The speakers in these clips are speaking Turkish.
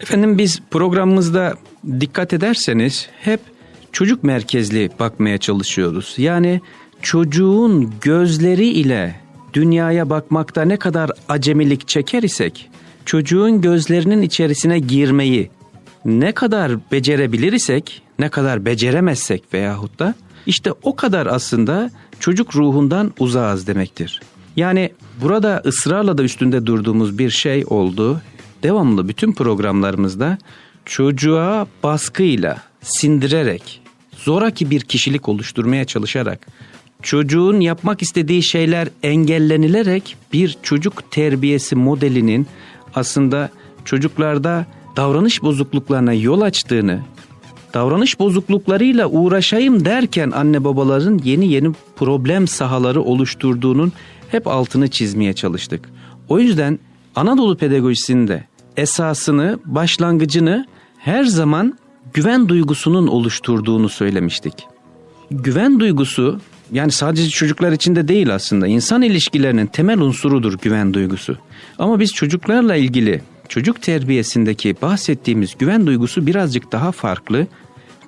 Efendim biz programımızda dikkat ederseniz hep çocuk merkezli bakmaya çalışıyoruz. Yani çocuğun gözleri ile dünyaya bakmakta ne kadar acemilik çeker isek çocuğun gözlerinin içerisine girmeyi ne kadar becerebilir isek, ne kadar beceremezsek veyahut da işte o kadar aslında çocuk ruhundan uzağız demektir. Yani burada ısrarla da üstünde durduğumuz bir şey oldu. Devamlı bütün programlarımızda çocuğa baskıyla, sindirerek, zoraki bir kişilik oluşturmaya çalışarak, çocuğun yapmak istediği şeyler engellenilerek bir çocuk terbiyesi modelinin aslında çocuklarda davranış bozukluklarına yol açtığını, davranış bozukluklarıyla uğraşayım derken anne babaların yeni yeni problem sahaları oluşturduğunun hep altını çizmeye çalıştık. O yüzden Anadolu pedagojisinde esasını, başlangıcını her zaman güven duygusunun oluşturduğunu söylemiştik. Güven duygusu yani sadece çocuklar için de değil aslında insan ilişkilerinin temel unsurudur güven duygusu. Ama biz çocuklarla ilgili çocuk terbiyesindeki bahsettiğimiz güven duygusu birazcık daha farklı.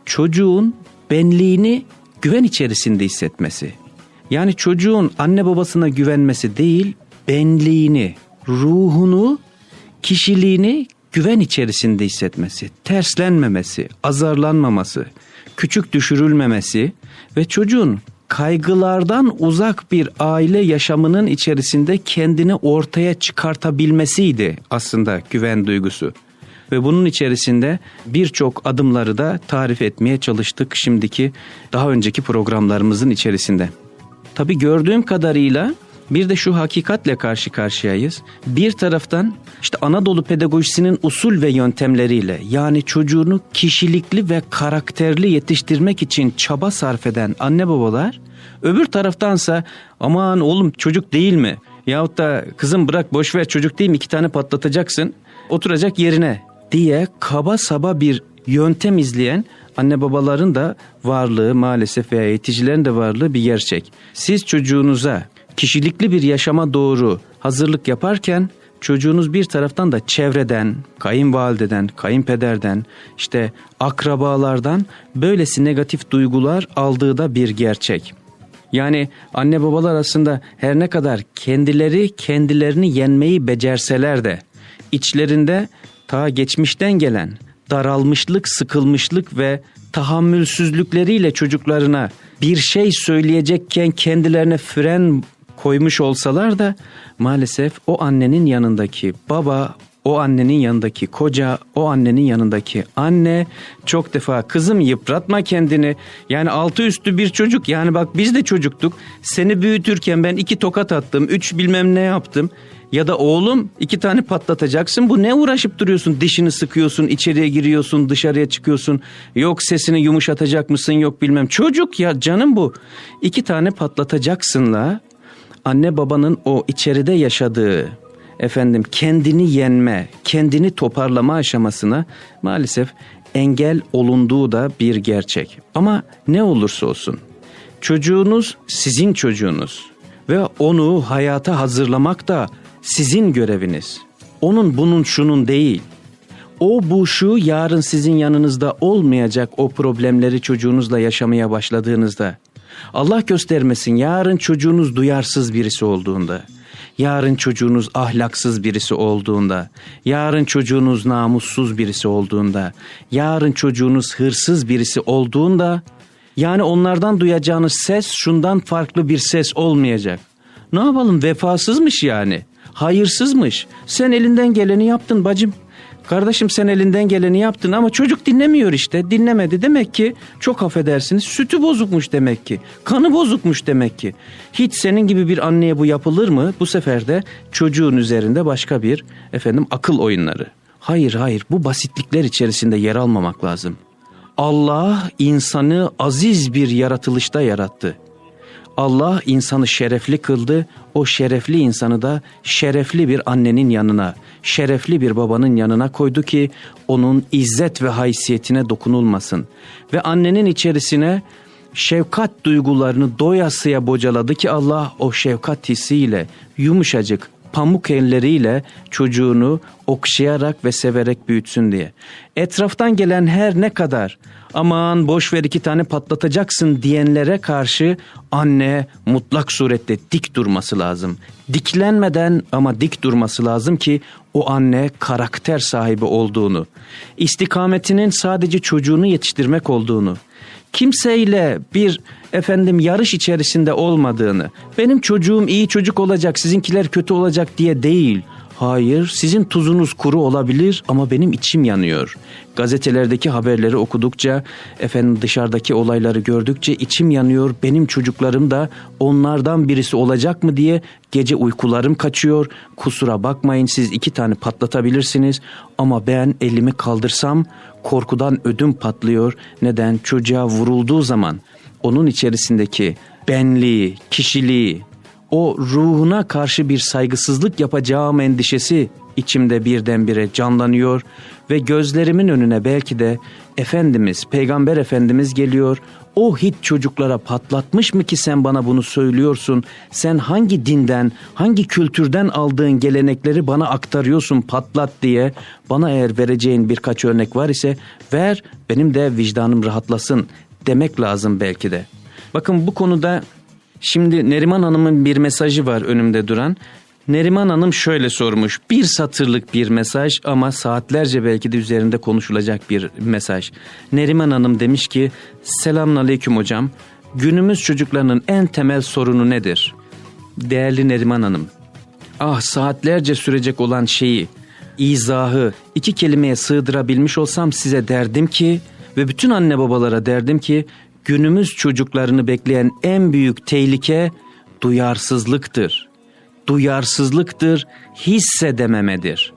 Çocuğun benliğini güven içerisinde hissetmesi. Yani çocuğun anne babasına güvenmesi değil, benliğini, ruhunu, kişiliğini güven içerisinde hissetmesi, terslenmemesi, azarlanmaması, küçük düşürülmemesi ve çocuğun kaygılardan uzak bir aile yaşamının içerisinde kendini ortaya çıkartabilmesiydi aslında güven duygusu. Ve bunun içerisinde birçok adımları da tarif etmeye çalıştık şimdiki daha önceki programlarımızın içerisinde. Tabi gördüğüm kadarıyla bir de şu hakikatle karşı karşıyayız. Bir taraftan işte Anadolu pedagojisinin usul ve yöntemleriyle yani çocuğunu kişilikli ve karakterli yetiştirmek için çaba sarf eden anne babalar öbür taraftansa aman oğlum çocuk değil mi? Yahut da kızım bırak boş ver çocuk değil mi iki tane patlatacaksın oturacak yerine diye kaba saba bir yöntem izleyen anne babaların da varlığı maalesef veya eğiticilerin de varlığı bir gerçek. Siz çocuğunuza kişilikli bir yaşama doğru hazırlık yaparken çocuğunuz bir taraftan da çevreden, kayınvalideden, kayınpederden, işte akrabalardan böylesi negatif duygular aldığı da bir gerçek. Yani anne babalar aslında her ne kadar kendileri kendilerini yenmeyi becerseler de içlerinde ta geçmişten gelen daralmışlık, sıkılmışlık ve tahammülsüzlükleriyle çocuklarına bir şey söyleyecekken kendilerine fren koymuş olsalar da maalesef o annenin yanındaki baba, o annenin yanındaki koca, o annenin yanındaki anne çok defa kızım yıpratma kendini. Yani altı üstü bir çocuk yani bak biz de çocuktuk. Seni büyütürken ben iki tokat attım, üç bilmem ne yaptım. Ya da oğlum iki tane patlatacaksın. Bu ne uğraşıp duruyorsun? Dişini sıkıyorsun, içeriye giriyorsun, dışarıya çıkıyorsun. Yok sesini yumuşatacak mısın? Yok bilmem. Çocuk ya canım bu. İki tane patlatacaksınla anne babanın o içeride yaşadığı efendim kendini yenme, kendini toparlama aşamasına maalesef engel olunduğu da bir gerçek. Ama ne olursa olsun çocuğunuz sizin çocuğunuz ve onu hayata hazırlamak da sizin göreviniz. Onun bunun şunun değil. O bu şu yarın sizin yanınızda olmayacak o problemleri çocuğunuzla yaşamaya başladığınızda. Allah göstermesin yarın çocuğunuz duyarsız birisi olduğunda, yarın çocuğunuz ahlaksız birisi olduğunda, yarın çocuğunuz namussuz birisi olduğunda, yarın çocuğunuz hırsız birisi olduğunda, yani onlardan duyacağınız ses şundan farklı bir ses olmayacak. Ne yapalım vefasızmış yani, hayırsızmış. Sen elinden geleni yaptın bacım. Kardeşim sen elinden geleni yaptın ama çocuk dinlemiyor işte. Dinlemedi. Demek ki çok affedersiniz sütü bozukmuş demek ki. Kanı bozukmuş demek ki. Hiç senin gibi bir anneye bu yapılır mı? Bu sefer de çocuğun üzerinde başka bir efendim akıl oyunları. Hayır hayır bu basitlikler içerisinde yer almamak lazım. Allah insanı aziz bir yaratılışta yarattı. Allah insanı şerefli kıldı. O şerefli insanı da şerefli bir annenin yanına, şerefli bir babanın yanına koydu ki onun izzet ve haysiyetine dokunulmasın. Ve annenin içerisine şefkat duygularını doyasıya bocaladı ki Allah o şefkat hissiyle yumuşacık, pamuk elleriyle çocuğunu okşayarak ve severek büyütsün diye. Etraftan gelen her ne kadar aman boş ver iki tane patlatacaksın diyenlere karşı anne mutlak surette dik durması lazım. Diklenmeden ama dik durması lazım ki o anne karakter sahibi olduğunu, istikametinin sadece çocuğunu yetiştirmek olduğunu, kimseyle bir efendim yarış içerisinde olmadığını, benim çocuğum iyi çocuk olacak, sizinkiler kötü olacak diye değil. Hayır, sizin tuzunuz kuru olabilir ama benim içim yanıyor. Gazetelerdeki haberleri okudukça, efendim dışarıdaki olayları gördükçe içim yanıyor. Benim çocuklarım da onlardan birisi olacak mı diye gece uykularım kaçıyor. Kusura bakmayın siz iki tane patlatabilirsiniz ama ben elimi kaldırsam korkudan ödüm patlıyor. Neden? Çocuğa vurulduğu zaman onun içerisindeki benliği, kişiliği, o ruhuna karşı bir saygısızlık yapacağım endişesi içimde birdenbire canlanıyor ve gözlerimin önüne belki de Efendimiz, Peygamber Efendimiz geliyor. O hiç çocuklara patlatmış mı ki sen bana bunu söylüyorsun? Sen hangi dinden, hangi kültürden aldığın gelenekleri bana aktarıyorsun patlat diye. Bana eğer vereceğin birkaç örnek var ise ver benim de vicdanım rahatlasın demek lazım belki de. Bakın bu konuda Şimdi Neriman Hanım'ın bir mesajı var önümde duran. Neriman Hanım şöyle sormuş. Bir satırlık bir mesaj ama saatlerce belki de üzerinde konuşulacak bir mesaj. Neriman Hanım demiş ki Selamun Aleyküm hocam. Günümüz çocuklarının en temel sorunu nedir? Değerli Neriman Hanım. Ah saatlerce sürecek olan şeyi, izahı iki kelimeye sığdırabilmiş olsam size derdim ki ve bütün anne babalara derdim ki günümüz çocuklarını bekleyen en büyük tehlike duyarsızlıktır. Duyarsızlıktır, hissedememedir.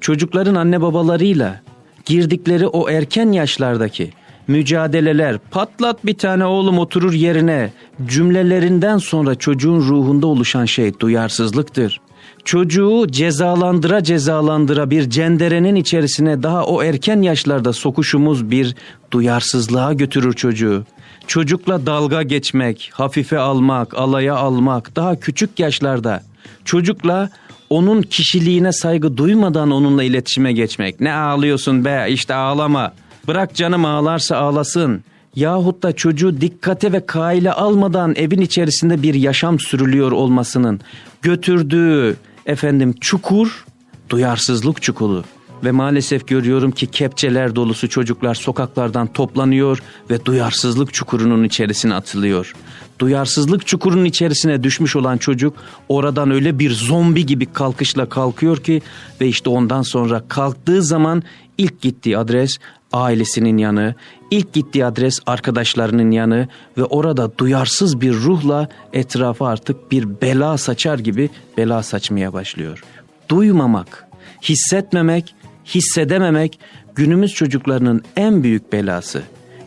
Çocukların anne babalarıyla girdikleri o erken yaşlardaki mücadeleler, patlat bir tane oğlum oturur yerine cümlelerinden sonra çocuğun ruhunda oluşan şey duyarsızlıktır. Çocuğu cezalandıra cezalandıra bir cenderenin içerisine daha o erken yaşlarda sokuşumuz bir duyarsızlığa götürür çocuğu. Çocukla dalga geçmek, hafife almak, alaya almak daha küçük yaşlarda çocukla onun kişiliğine saygı duymadan onunla iletişime geçmek. Ne ağlıyorsun be işte ağlama. Bırak canım ağlarsa ağlasın. Yahut da çocuğu dikkate ve kaile almadan evin içerisinde bir yaşam sürülüyor olmasının götürdüğü efendim çukur duyarsızlık çukuru ve maalesef görüyorum ki kepçeler dolusu çocuklar sokaklardan toplanıyor ve duyarsızlık çukurunun içerisine atılıyor. Duyarsızlık çukurunun içerisine düşmüş olan çocuk oradan öyle bir zombi gibi kalkışla kalkıyor ki ve işte ondan sonra kalktığı zaman ilk gittiği adres ailesinin yanı, ilk gittiği adres arkadaşlarının yanı ve orada duyarsız bir ruhla etrafa artık bir bela saçar gibi bela saçmaya başlıyor. Duymamak, hissetmemek, hissedememek günümüz çocuklarının en büyük belası.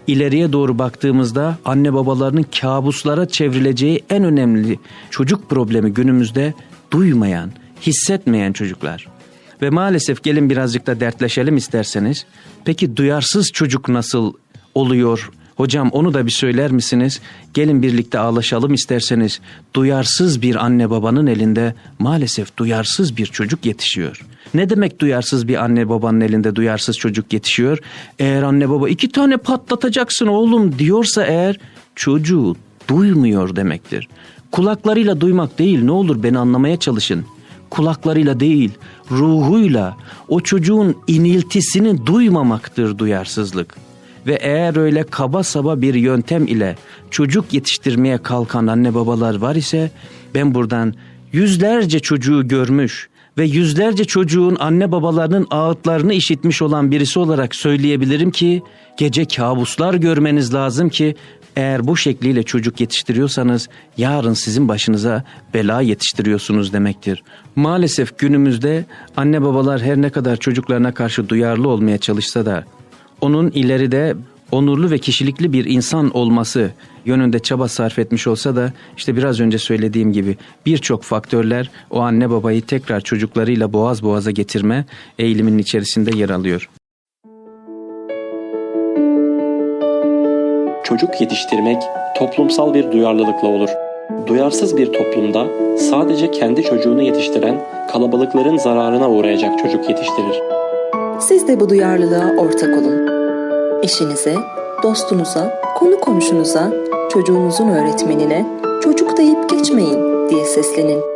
İleriye doğru baktığımızda anne babalarının kabuslara çevrileceği en önemli çocuk problemi günümüzde duymayan, hissetmeyen çocuklar. Ve maalesef gelin birazcık da dertleşelim isterseniz. Peki duyarsız çocuk nasıl oluyor? Hocam onu da bir söyler misiniz? Gelin birlikte ağlaşalım isterseniz. Duyarsız bir anne babanın elinde maalesef duyarsız bir çocuk yetişiyor. Ne demek duyarsız bir anne babanın elinde duyarsız çocuk yetişiyor? Eğer anne baba iki tane patlatacaksın oğlum diyorsa eğer çocuğu duymuyor demektir. Kulaklarıyla duymak değil ne olur beni anlamaya çalışın kulaklarıyla değil, ruhuyla o çocuğun iniltisini duymamaktır duyarsızlık. Ve eğer öyle kaba saba bir yöntem ile çocuk yetiştirmeye kalkan anne babalar var ise ben buradan yüzlerce çocuğu görmüş ve yüzlerce çocuğun anne babalarının ağıtlarını işitmiş olan birisi olarak söyleyebilirim ki gece kabuslar görmeniz lazım ki eğer bu şekliyle çocuk yetiştiriyorsanız yarın sizin başınıza bela yetiştiriyorsunuz demektir. Maalesef günümüzde anne babalar her ne kadar çocuklarına karşı duyarlı olmaya çalışsa da onun ileride onurlu ve kişilikli bir insan olması yönünde çaba sarf etmiş olsa da işte biraz önce söylediğim gibi birçok faktörler o anne babayı tekrar çocuklarıyla boğaz boğaza getirme eğiliminin içerisinde yer alıyor. Çocuk yetiştirmek toplumsal bir duyarlılıkla olur. Duyarsız bir toplumda sadece kendi çocuğunu yetiştiren kalabalıkların zararına uğrayacak çocuk yetiştirir. Siz de bu duyarlılığa ortak olun. Eşinize, dostunuza, konu komşunuza, çocuğunuzun öğretmenine çocuk deyip geçmeyin diye seslenin.